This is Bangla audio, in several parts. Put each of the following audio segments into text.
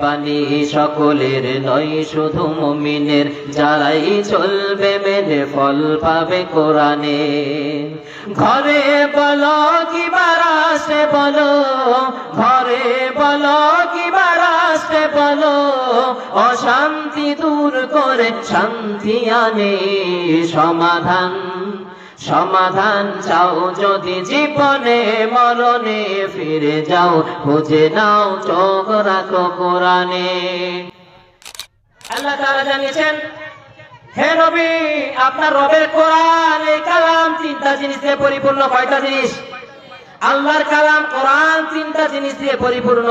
বাণী সকলের নয়, শুধু মুমিনের। যারাই চলবে মেনে ফল পাবে কোরআনে। ঘরে বলো কি বারাসে বলো, ঘরে বলো কি বারাসে বলো, অশান্তি দূর করে শান্তি আনে সমাধান। সমাধান চাও যদি জীবনে, মরণে ফিরে যাও, খুঁজে নাও চোখ রাখো কোরআনে। আল্লাহ তাআলা জানিয়েছেন, হে নবী, আপনার রবের কোরআন, এই কালাম তিনটা জিনিস দিয়ে পরিপূর্ণ কয়টা জিনিস? আল্লাহর কালাম কোরআন তিনটা জিনিস দিয়ে পরিপূর্ণ।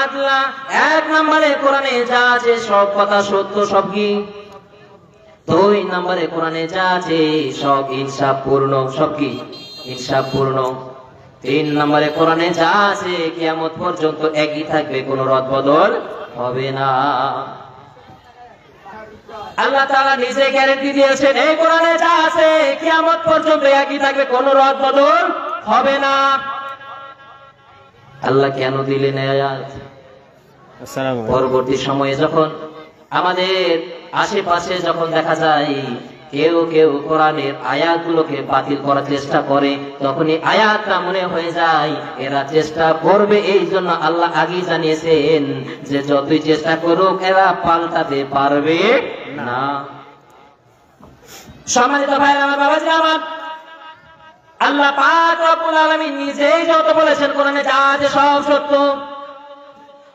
আদলা, এক নম্বরে কোরআনে যা আছে সব কথা সত্য, সব কি? দুই নম্বরে কোরআনে যা আছে সব ইনসাফ পূর্ণ সব কি? ইনসাফ পূর্ণ তিন নম্বরে কোরআনে যা আছে কিয়ামত পর্যন্ত একই থাকবে কোনো রদ বদল হবে না। আল্লাহ তাআলা নিজে গ্যারেন্টি দিয়েছেন এই কোরআনে যা আছে কিয়ামত পর্যন্ত একই থাকবে কোনো রদ বদল হবে না। আল্লাহ কেন দিলেন আয়াত? পরবর্তী সময়ে যখন আমাদের আশেপাশে যখন দেখা যায় কেউ কেউ কোরআনের আয়াতগুলোকে বাতিল করার চেষ্টা করে, তখনই আয়াতটা মনে হয়ে যায়, এরা চেষ্টা করবে এই জন্য আল্লাহ আগেই জানিয়েছেন যে যতই চেষ্টা করুক, এরা পাল্টাতে পারবে না। সম্মানিত ভাই আমার বাবাজি, আমার আল্লাহ পাক রব্বুল নিজেই যত বলেছেন, কোরআনে যা আছে সব সত্য।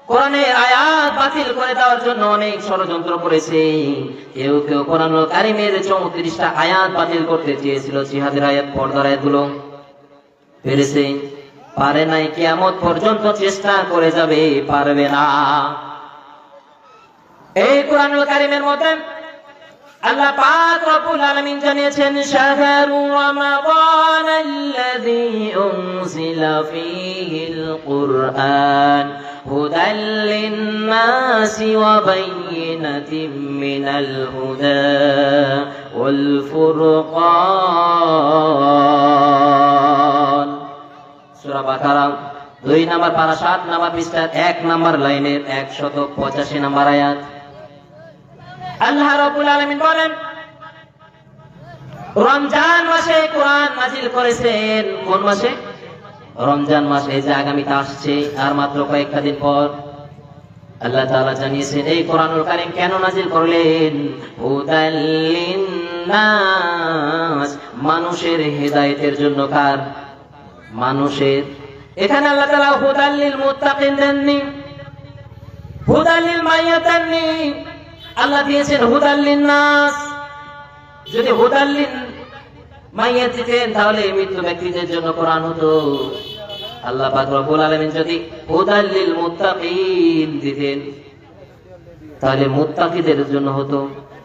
কোরআনের আয়াত বাতিল করে দেওয়ার জন্য অনেক ষড়যন্ত্র করেছে। কেউ কেউ কোরআন কারিমের চৌত্রিশটা আয়াত বাতিল করতে চেয়েছিল, জিহাদের আয়াত পর্দার আয়াতগুলো। পেরেছে? পারে নাই কেমন পর্যন্ত চেষ্টা করে যাবে, পারবে না। এই কোরআনুল কারিমের মধ্যে আল্লাহ পাক রব্বুল আলামিন জানিয়েছেন, শাহরু রমাদান আল্লাযী উনজিলা ফীহিল কুরআন হুদাল লিন-নাসি ওয়া বাইয়িনাতিন মিনাল হুদা ওয়াল ফুরকান। সূরা বাকারা, দুই নাম্বার পারা, সাত নাম্বার পৃষ্ঠা এক নাম্বার লাইনের একশত পঁচাশি নাম্বার আয়াত। আল্লাহ রাব্বুল আলামিন বলেন, রমজান মাসে কোরআন নাজিল করেছেন কোন মাসে? রমজান মাসে যে আগামীতে আসছে, আর মাত্র কয়েকটা দিন পর আল্লাহ তাআলা জানিয়েছেন, এই কোরআনুল কারীম কেন নাজিল করলেন? হুদাল লিন্নাস, মানুষের হেদায়েতের জন্য কার? মানুষের। এখানে আল্লাহ তাআলা হুদাল লিল মুত্তাকিন দেননি। হুদাল লিল মাইয়াত দেননি। আল্লাহ দিয়েছেন হুদাল্লিন নাস যদি হুদাল্লিন মাইয়া দিতেন, তাহলে মৃত্যু ব্যক্তিদের জন্য কোরআন হতো। আল্লাহ পাক রব্বুল আলামিন যদি হুদাল্লিল মুত্তাকিন দিতেন, তাহলে মুত্তাকিদের জন্য হতো।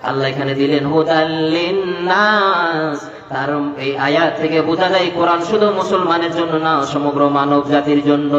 আল্লাহ এখানে দিলেন হুদাল্লিন নাস তার এই আয়াত থেকে বোঝা যায়, কোরআন শুধু মুসলমানের জন্য না, সমগ্র মানব জাতির জন্য।